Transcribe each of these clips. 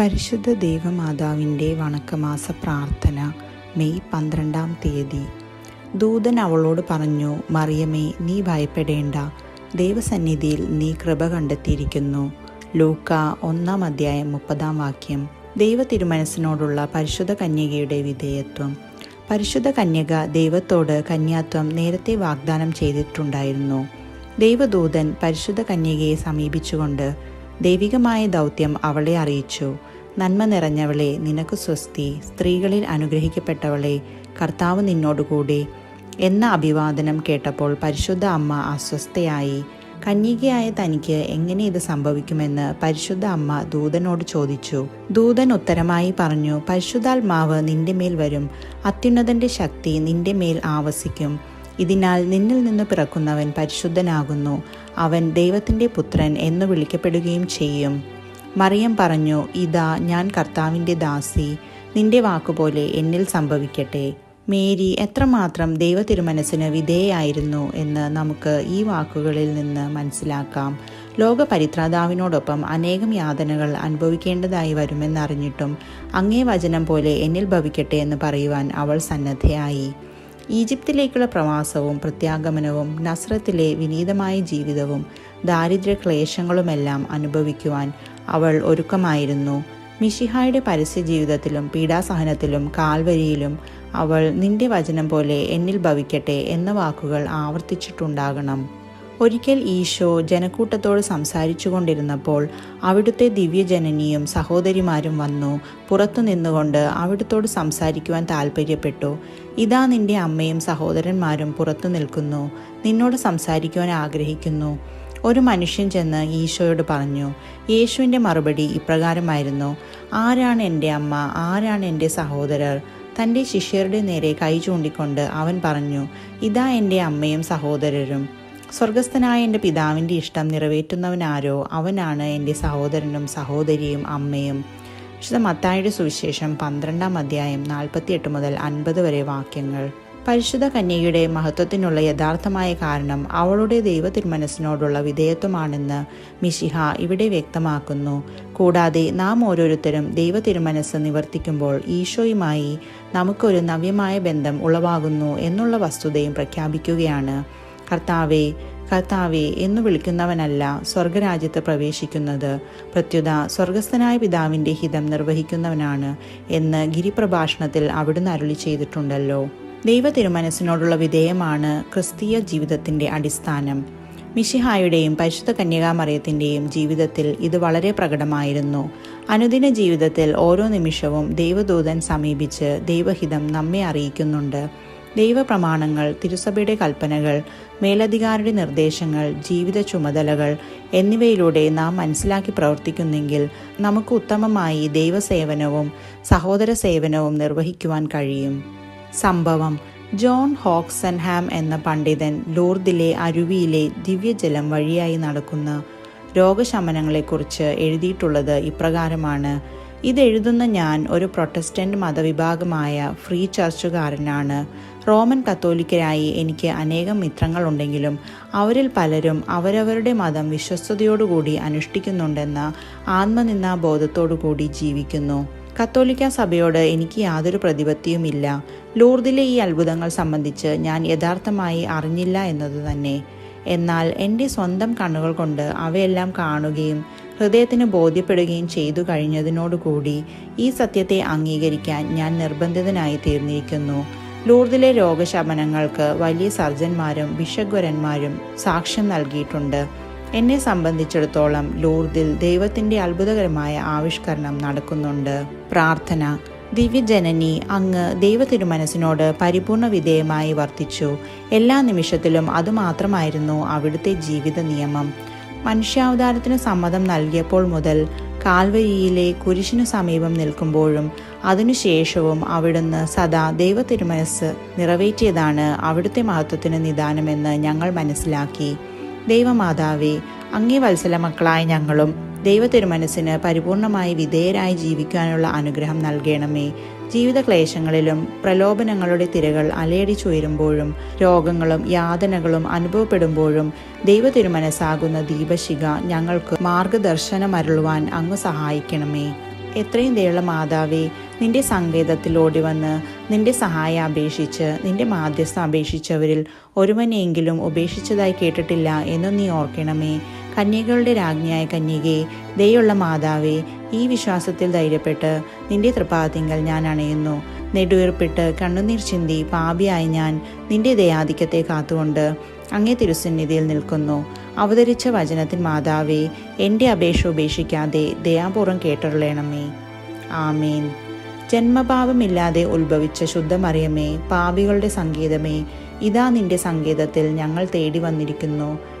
പരിശുദ്ധ ദേവമാതാവിന്റെ വണക്കമാസ പ്രാർത്ഥന മെയ് പന്ത്രണ്ടാം തീയതി. ദൂതൻ അവളോട് പറഞ്ഞു മറിയമേ നീ ഭയപ്പെടേണ്ട. ദൈവസന്നിധിയിൽ നീ കൃപ കണ്ടെത്തിയിരിക്കുന്നു. ലൂക്ക ഒന്നാം അധ്യായം മുപ്പതാം വാക്യം. ദൈവ തിരുമനസ്സിനോടുള്ള പരിശുദ്ധ കന്യകയുടെ വിധേയത്വം. പരിശുദ്ധ കന്യക ദൈവത്തോട് കന്യാത്വം നേരത്തെ വാഗ്ദാനം ചെയ്തിട്ടുണ്ടായിരുന്നു. ദൈവദൂതൻ പരിശുദ്ധ കന്യകയെ സമീപിച്ചുകൊണ്ട് ദൈവികമായ ദൗത്യം അവളെ അറിയിച്ചു. നന്മ നിറഞ്ഞവളെ നിനക്ക് സ്വസ്തി. സ്ത്രീകളിൽ അനുഗ്രഹിക്കപ്പെട്ടവളെ കർത്താവ് നിന്നോടുകൂടി. എന്ന അഭിവാദനം കേട്ടപ്പോൾ പരിശുദ്ധ അമ്മ അസ്വസ്ഥയായി. കന്യകയായ തനിക്ക് എങ്ങനെ ഇത് സംഭവിക്കുമെന്ന് പരിശുദ്ധ അമ്മ ദൂതനോട് ചോദിച്ചു. ദൂതൻ ഉത്തരമായി പറഞ്ഞു പരിശുദ്ധാത്മാവ് നിന്റെ മേൽ വരും. അത്യുന്നതന്റെ ശക്തി നിന്റെ മേൽ ആവസിക്കും. ഇതിനാൽ നിന്നിൽ നിന്ന് പിറക്കുന്നവൻ പരിശുദ്ധനാകുന്നു. അവൻ ദൈവത്തിന്റെ പുത്രൻ എന്ന് വിളിക്കപ്പെടുകയും ചെയ്യും. മറിയം പറഞ്ഞു ഇതാ ഞാൻ കർത്താവിന്റെ ദാസി. നിന്റെ വാക്കുപോലെ എന്നിൽ സംഭവിക്കട്ടെ. മേരി എത്രമാത്രം ദൈവ തിരുമനസ്സിന് വിധേയായിരുന്നു എന്ന് നമുക്ക് ഈ വാക്കുകളിൽ നിന്ന് മനസ്സിലാക്കാം. ലോക പരിത്രാതാവിനോടൊപ്പം അനേകം യാതനകൾ അനുഭവിക്കേണ്ടതായി വരുമെന്നറിഞ്ഞിട്ടും അങ്ങേ വചനം പോലെ എന്നിൽ ഭവിക്കട്ടെ എന്ന് പറയുവാൻ അവൾ സന്നദ്ധയായി. ഈജിപ്തിലേക്കുള്ള പ്രവാസവും പ്രത്യാഗമനവും നസ്രത്തിലെ വിനീതമായ ജീവിതവും ദാരിദ്ര്യ ക്ലേശങ്ങളുമെല്ലാം അനുഭവിക്കുവാൻ അവൾ ഒരുക്കമായിരുന്നു. മിഷിഹായുടെ പരസ്യ ജീവിതത്തിലും പീഡാസഹനത്തിലും കാൽവരിയിലും അവൾ നിന്റെ വചനം പോലെ എന്നിൽ ഭവിക്കട്ടെ എന്ന വാക്കുകൾ ആവർത്തിച്ചിട്ടുണ്ടാകണം. ഒരിക്കൽ ഈശോ ജനക്കൂട്ടത്തോട് സംസാരിച്ചു കൊണ്ടിരുന്നപ്പോൾ അവിടുത്തെ ദിവ്യജനനിയും സഹോദരിമാരും വന്നു പുറത്തു നിന്നുകൊണ്ട് അവിടുത്തോട് സംസാരിക്കുവാൻ താൽപ്പര്യപ്പെട്ടു ഇതാ നിന്റെ അമ്മയും സഹോദരന്മാരും പുറത്തു നിൽക്കുന്നു. നിന്നോട് സംസാരിക്കുവാൻ ആഗ്രഹിക്കുന്നു. ഒരു മനുഷ്യൻ ചെന്ന് ഈശോയോട് പറഞ്ഞു യേശുവിന്റെ മറുപടി ഇപ്രകാരമായിരുന്നു. ആരാണ് എന്റെ അമ്മ? ആരാണ് എന്റെ സഹോദരർ? തന്റെ ശിഷ്യരുടെ നേരെ കൈ ചൂണ്ടിക്കൊണ്ട് അവൻ പറഞ്ഞു ഇതാ എന്റെ അമ്മയും സഹോദരരും. സ്വർഗസ്ഥനായ എന്റെ പിതാവിന്റെ ഇഷ്ടം നിറവേറ്റുന്നവനാരോ അവനാണ് എന്റെ സഹോദരനും സഹോദരിയും അമ്മയും. വിശുദ്ധ മത്തായുടെ സുവിശേഷം പന്ത്രണ്ടാം അധ്യായം നാൽപ്പത്തിയെട്ട് മുതൽ അൻപത് വരെ വാക്യങ്ങൾ. പരിശുദ്ധ കന്യകയുടെ മഹത്വത്തിനുള്ള യഥാർത്ഥമായ കാരണം അവളുടെ ദൈവ തിരുമനസ്സിനോടുള്ള വിധേയത്വമാണെന്ന് മിഷിഹ ഇവിടെ വ്യക്തമാക്കുന്നു. കൂടാതെ നാം ഓരോരുത്തരും ദൈവ തിരുമനസ് നിവർത്തിക്കുമ്പോൾ ഈശോയുമായി നമുക്കൊരു നവ്യമായ ബന്ധം ഉളവാകുന്നു എന്നുള്ള വസ്തുതയും പ്രഖ്യാപിക്കുകയാണ്. കർത്താവെ കർത്താവെ എന്നു വിളിക്കുന്നവനല്ല സ്വർഗരാജ്യത്ത് പ്രവേശിക്കുന്നത്. പ്രത്യുത സ്വർഗസ്ഥനായ പിതാവിന്റെ ഹിതം നിർവഹിക്കുന്നവനാണ് എന്ന് ഗിരിപ്രഭാഷണത്തിൽ അവിടുന്ന് അരുളി ചെയ്തിട്ടുണ്ടല്ലോ. ദൈവ തിരുമനസ്സിനോടുള്ള വിധേയമാണ് ക്രിസ്തീയ ജീവിതത്തിന്റെ അടിസ്ഥാനം. മിഷിഹായുടെയും പരിശുദ്ധ കന്യകാമറിയത്തിന്റെയും ജീവിതത്തിൽ ഇത് വളരെ പ്രകടമായിരുന്നു. അനുദിന ജീവിതത്തിൽ ഓരോ നിമിഷവും ദൈവദൂതൻ സമീപിച്ച് ദൈവഹിതം നമ്മെ അറിയിക്കുന്നുണ്ട്. ദൈവപ്രമാണങ്ങൾ തിരുസഭയുടെ കൽപ്പനകൾ മേലധികാരിയുടെ നിർദ്ദേശങ്ങൾ ജീവിത ചുമതലകൾ എന്നിവയിലൂടെ നാം മനസ്സിലാക്കി പ്രവർത്തിക്കുന്നെങ്കിൽ നമുക്ക് ഉത്തമമായി ദൈവസേവനവും സഹോദര സേവനവും നിർവഹിക്കുവാൻ കഴിയും. സംഭവം ജോൺ ഹോക്സൻഹാം എന്ന പണ്ഡിതൻ ലൂർദിലെ അരുവിയിലെ ദിവ്യജലം വഴിയായി നടക്കുന്ന രോഗശമനങ്ങളെക്കുറിച്ച് എഴുതിയിട്ടുള്ളത് ഇപ്രകാരമാണ്. ഇതെഴുതുന്ന ഞാൻ ഒരു പ്രൊട്ടസ്റ്റന്റ് മതവിഭാഗമായ ഫ്രീ ചർച്ചുകാരനാണ്. റോമൻ കത്തോലിക്കരായി എനിക്ക് അനേകം മിത്രങ്ങളുണ്ടെങ്കിലും അവരിൽ പലരും അവരവരുടെ മതം വിശ്വസ്തയോടുകൂടി അനുഷ്ഠിക്കുന്നുണ്ടെന്ന ആത്മനിന്ദാബോധത്തോടുകൂടി ജീവിക്കുന്നു. കത്തോലിക്ക സഭയോട് എനിക്ക് യാതൊരു പ്രതിപത്തിയുമില്ല. ലൂർദിലെ ഈ അത്ഭുതങ്ങൾ സംബന്ധിച്ച് ഞാൻ യഥാർത്ഥമായി അറിഞ്ഞില്ല എന്നത് തന്നെ. എന്നാൽ എന്റെ സ്വന്തം കണ്ണുകൾ കൊണ്ട് അവയെല്ലാം കാണുകയും ഹൃദയത്തിന് ബോധ്യപ്പെടുകയും ചെയ്തു കഴിഞ്ഞതിനോടുകൂടി ഈ സത്യത്തെ അംഗീകരിക്കാൻ ഞാൻ നിർബന്ധിതനായി തീർന്നിരിക്കുന്നു. ലൂർദിലെ രോഗശമനങ്ങൾക്ക് വലിയ സർജന്മാരും ബിഷഗ്വരന്മാരും സാക്ഷ്യം നൽകിയിട്ടുണ്ട്. എന്നെ സംബന്ധിച്ചിടത്തോളം ലൂർദിൽ ദൈവത്തിന്റെ അത്ഭുതകരമായ ആവിഷ്കരണം നടക്കുന്നുണ്ട്. പ്രാർത്ഥന. ദിവ്യജനനി അങ്ങ് ദൈവ തിരുമനസിനോട് പരിപൂർണ വിധേയമായി വർത്തിച്ചു. എല്ലാ നിമിഷത്തിലും അതുമാത്രമായിരുന്നു അവിടുത്തെ ജീവിത നിയമം. മനുഷ്യാവതാരത്തിന് സമ്മതം നൽകിയപ്പോൾ മുതൽ കാൽവരിയിലെ കുരിശിനു സമീപം നിൽക്കുമ്പോഴും അതിനുശേഷവും അവിടുന്ന് സദാ ദൈവ തിരുമനസ് നിറവേറ്റിയതാണ് അവിടുത്തെ മഹത്വത്തിന് നിദാനമെന്ന് ഞങ്ങൾ മനസ്സിലാക്കി. ദൈവമാതാവേ അങ്ങേ വത്സല മക്കളായ ഞങ്ങളും ദൈവ തിരുമനസ്സിന് പരിപൂർണമായി വിധേയരായി ജീവിക്കാനുള്ള അനുഗ്രഹം നൽകണമേ. ജീവിത ക്ലേശങ്ങളിലും പ്രലോഭനങ്ങളുടെ തിരകൾ അലയടിച്ചുയരുമ്പോഴും രോഗങ്ങളും യാതനകളും അനുഭവപ്പെടുമ്പോഴും ദൈവ തിരുമനസ്സാകുന്ന ദീപശിഖ ഞങ്ങൾക്ക് മാർഗദർശനമരുളുവാൻ അങ്ങ് സഹായിക്കണമേ. എത്രയും ദയുള്ള മാതാവേ നിന്റെ സങ്കേതത്തിൽ ഓടി വന്ന് നിന്റെ സഹായം അപേക്ഷിച്ച് നിന്റെ മാധ്യസ്ഥ അപേക്ഷിച്ചവരിൽ ഒരുവനെയെങ്കിലും ഉപേക്ഷിച്ചതായി കേട്ടിട്ടില്ല എന്ന് നീ ഓർക്കണമേ. കന്യകളുടെ രാജ്ഞിയായ കന്യകെ ദയുള്ള മാതാവേ ഈ വിശ്വാസത്തിൽ ധൈര്യപ്പെട്ട് നിന്റെ തൃപ്പാദത്തിങ്കൽ ഞാൻ അണയുന്നു. നെടുവീർപ്പിട്ട് കണ്ണുനീർ ചിന്തി പാപിയായി ഞാൻ നിന്റെ ദയാധിക്യത്തെ കാത്തുകൊണ്ട് അങ്ങേ തിരുസന്നിധിയിൽ നിൽക്കുന്നു. അവതരിച്ച വചനത്തിൽ മാതാവേ എന്റെ അപേക്ഷ ഉപേക്ഷിക്കാതെ ദയാപൂർവം കേട്ടറിയണമേ ആമേൻ. ജന്മഭാവമില്ലാതെ ഉത്ഭവിച്ച ശുദ്ധമറിയമേ പാപികളുടെ സംഗീതമേ ഇതാ നിന്റെ സങ്കേതത്തിൽ ഞങ്ങൾ തേടി വന്നിരിക്കുന്നു.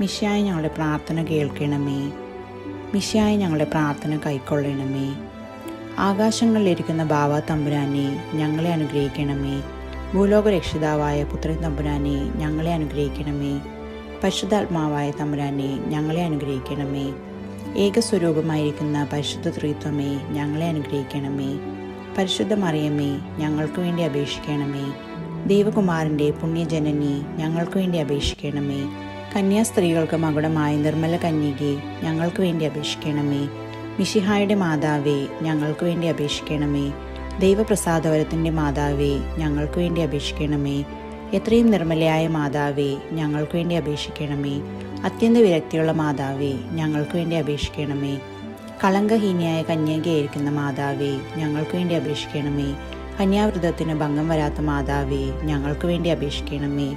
മിഷായി ഞങ്ങളുടെ പ്രാർത്ഥന കേൾക്കണമേ. മിഷ്യായി ഞങ്ങളുടെ പ്രാർത്ഥന കൈക്കൊള്ളണമേ. ആകാശങ്ങളിലിരിക്കുന്ന ബാവ തമ്പുരാനെ ഞങ്ങളെ അനുഗ്രഹിക്കണമേ. ഭൂലോക രക്ഷിതാവായ പുത്രൻ തമ്പുരാനെ ഞങ്ങളെ അനുഗ്രഹിക്കണമേ. പരിശുദ്ധാത്മാവായ തമ്പുരാനെ ഞങ്ങളെ അനുഗ്രഹിക്കണമേ. ഏകസ്വരൂപമായിരിക്കുന്ന പരിശുദ്ധ ത്രിത്വമേ ഞങ്ങളെ അനുഗ്രഹിക്കണമേ. പരിശുദ്ധ മറിയമേ ഞങ്ങൾക്ക് വേണ്ടി അപേക്ഷിക്കണമേ. ദേവകുമാരന്റെ പുണ്യജനനി ഞങ്ങൾക്ക് വേണ്ടി അപേക്ഷിക്കണമേ. കന്യാസ്ത്രീകൾക്ക് മകുടമായ നിർമ്മല കന്യകെ ഞങ്ങൾക്ക് വേണ്ടി അപേക്ഷിക്കണമേ. മിഷിഹായുടെ മാതാവേ ഞങ്ങൾക്ക് വേണ്ടി അപേക്ഷിക്കണമേ. ദൈവപ്രസാദവരത്തിന്റെ മാതാവേ ഞങ്ങൾക്ക് വേണ്ടി അപേക്ഷിക്കണമേ. എത്രയും നിർമ്മലയായ മാതാവേ ഞങ്ങൾക്ക് വേണ്ടി അപേക്ഷിക്കണമേ. അത്യന്ത വിരക്തിയുള്ള മാതാവേ ഞങ്ങൾക്ക് വേണ്ടി അപേക്ഷിക്കണമേ. കളങ്കഹീനിയായ കന്യകയായിരിക്കുന്ന മാതാവേ ഞങ്ങൾക്ക് വേണ്ടി അപേക്ഷിക്കണമേ. കന്യാവ്രതത്തിന് ഭംഗം വരാത്ത മാതാവേ ഞങ്ങൾക്ക് വേണ്ടി അപേക്ഷിക്കണമേ.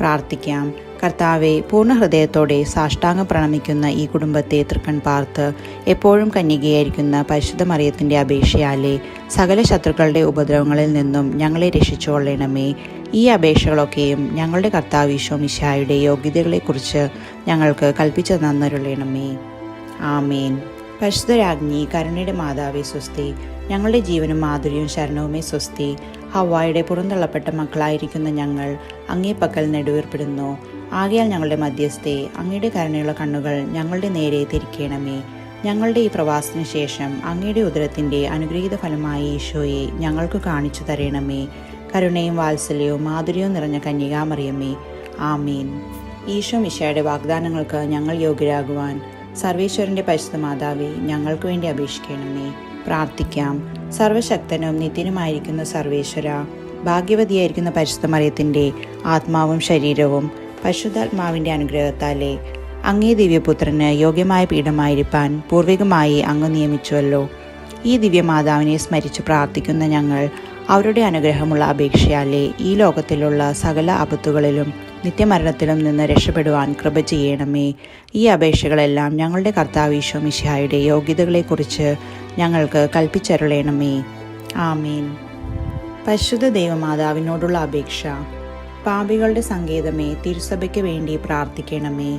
പ്രാർത്ഥിക്കാം. കർത്താവെ പൂർണ ഹൃദയത്തോടെ സാഷ്ടാംഗം പ്രണമിക്കുന്ന ഈ കുടുംബത്തെ തൃക്കൺ പാർത്ത് എപ്പോഴും കന്യകയായിരിക്കുന്ന പരിശുദ്ധ മറിയത്തിന്റെ അപേക്ഷയാലെ സകല ശത്രുക്കളുടെ ഉപദ്രവങ്ങളിൽ നിന്നും ഞങ്ങളെ രക്ഷിച്ചുകൊള്ളണമേ. ഈ അപേക്ഷകളൊക്കെയും ഞങ്ങളുടെ കർത്താവ് ഈശോ മിശായുടെ യോഗ്യതകളെക്കുറിച്ച് ഞങ്ങൾക്ക് കൽപ്പിച്ചു തന്നരുളണമേ. ആമേൻ. പരിശുദ്ധരാജ്ഞി കരുണയുടെ മാതാവേ സ്വസ്തി ഞങ്ങളുടെ ജീവനും മാധുര്യവും ശരണവുമേ സ്വസ്തി ഹവായുടെ പുറന്തള്ളപ്പെട്ട മക്കളായിരിക്കുന്ന ഞങ്ങൾ അങ്ങേ പക്കൽ നെടുവേർപ്പെടുന്നു. ആകയാൽ ഞങ്ങളുടെ മധ്യസ്ഥെ അങ്ങയുടെ കരുണയുള്ള കണ്ണുകൾ ഞങ്ങളുടെ നേരെ തിരിക്കണമേ. ഞങ്ങളുടെ ഈ പ്രവാസത്തിന് ശേഷം അങ്ങയുടെ ഉദരത്തിന്റെ അനുഗ്രഹീത ഫലമായി ഈശോയെ ഞങ്ങൾക്ക് കാണിച്ചു തരണമേ. കരുണയും വാത്സല്യവും മാധുര്യവും നിറഞ്ഞ കന്യകാമറിയമ്മേ ആമീൻ. ഈശോ മിശയുടെ വാഗ്ദാനങ്ങൾക്ക് ഞങ്ങൾ യോഗ്യരാകുവാൻ സർവേശ്വരന്റെ പരിശുദ്ധ മാതാവേ ഞങ്ങൾക്ക് വേണ്ടി അപേക്ഷിക്കണമേ. പ്രാർത്ഥിക്കാം. സർവശക്തനും നിത്യനുമായിരിക്കുന്ന സർവേശ്വര ഭാഗ്യവതിയായിരിക്കുന്ന പരിശുദ്ധ മറിയത്തിന്റെ ആത്മാവും ശരീരവും പരിശുദ്ധാത്മാവിന്റെ അനുഗ്രഹത്താലെ അങ്ങേ ദിവ്യപുത്രന് യോഗ്യമായ പീഠമായിരിക്കാൻ പൂർവികമായി അങ്ങ് നിയമിച്ചുവല്ലോ. ഈ ദിവ്യമാതാവിനെ സ്മരിച്ച് പ്രാർത്ഥിക്കുന്ന ഞങ്ങൾ അവരുടെ അനുഗ്രഹമുള്ള അപേക്ഷയാലേ ഈ ലോകത്തിലുള്ള സകല ആപത്തുകളിലും നിത്യമരണത്തിലും നിന്ന് രക്ഷപ്പെടുവാൻ കൃപ ചെയ്യണമേ. ഈ അപേക്ഷകളെല്ലാം ഞങ്ങളുടെ കർത്താവ് ഈശോ മിശിഹായുടെ യോഗ്യതകളെക്കുറിച്ച് ഞങ്ങൾക്ക് കൽപ്പിച്ചരുളയണമേ ആമീൻ. പരിശുദ്ധ ദൈവമാതാവിനോടുള്ള അപേക്ഷ. പാപികളുടെ സങ്കേതമേ തിരുസഭയ്ക്ക് വേണ്ടി പ്രാർത്ഥിക്കണമേ.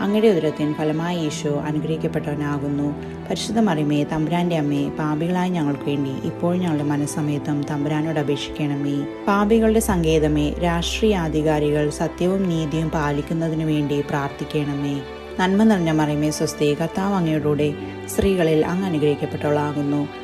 അങ്ങയുടെ ഉദരത്തിൻ ഫലമായി ഈശോ അനുഗ്രഹിക്കപ്പെട്ടവനാകുന്നു. പരിശുദ്ധ മറിമേ തമ്പുരാന്റെ അമ്മേ പാപികളായ ഞങ്ങൾക്ക് വേണ്ടി ഇപ്പോൾ ഞങ്ങളുടെ മനസ്സമയത്തും തമ്പുരാനോട് അപേക്ഷിക്കണമേ. പാപികളുടെ സങ്കേതമേ രാഷ്ട്രീയ അധികാരികൾ സത്യവും നീതിയും പാലിക്കുന്നതിനു വേണ്ടി പ്രാർത്ഥിക്കണമേ. നന്മ നിറഞ്ഞ മറിമേ സ്വസ്തി കർത്താവ് അങ്ങയോടുകൂടെ സ്ത്രീകളിൽ അങ്ങ് അനുഗ്രഹിക്കപ്പെട്ടവളാകുന്നു.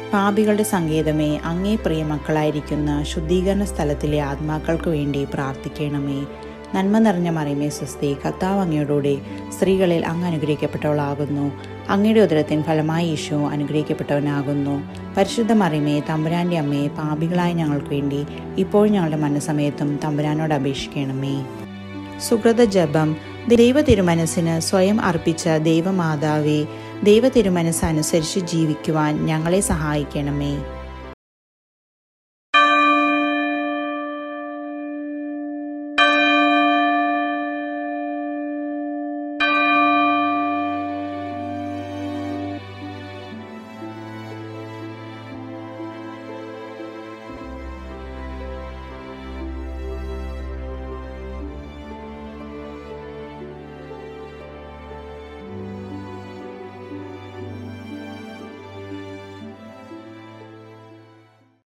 പാപികളുടെ സങ്കേതമേ അങ്ങേ പ്രിയമക്കളായിരിക്കുന്ന ശുദ്ധീകരണ സ്ഥലത്തിലെ ആത്മാക്കൾക്ക് വേണ്ടി പ്രാർത്ഥിക്കണമേ. നന്മ നിറഞ്ഞ മറിയമേ സ്വസ്തി കർത്താവ് അങ്ങയോടുകൂടെ സ്ത്രീകളിൽ അങ്ങ് അനുഗ്രഹിക്കപ്പെട്ടവളാകുന്നു. അങ്ങയുടെ ഉദരത്തിൻ ഫലമായി യേശു അനുഗ്രഹിക്കപ്പെട്ടവനാകുന്നു. പരിശുദ്ധ മറിയമേ തമ്പുരാന്റെ അമ്മയെ പാപികളായ ഞങ്ങൾക്ക് വേണ്ടി ഇപ്പോൾ ഞങ്ങളുടെ മനസ്സമയത്തും തമ്പുരാനോട് അപേക്ഷിക്കണമേ. സുഹൃത ജപം ദൈവ തിരുമനസ്സിന് സ്വയം അർപ്പിച്ച ദൈവമാതാവേ ദൈവ തിരുമനസ്സനുസരിച്ച് ജീവിക്കുവാൻ ഞങ്ങളെ സഹായിക്കണമേ.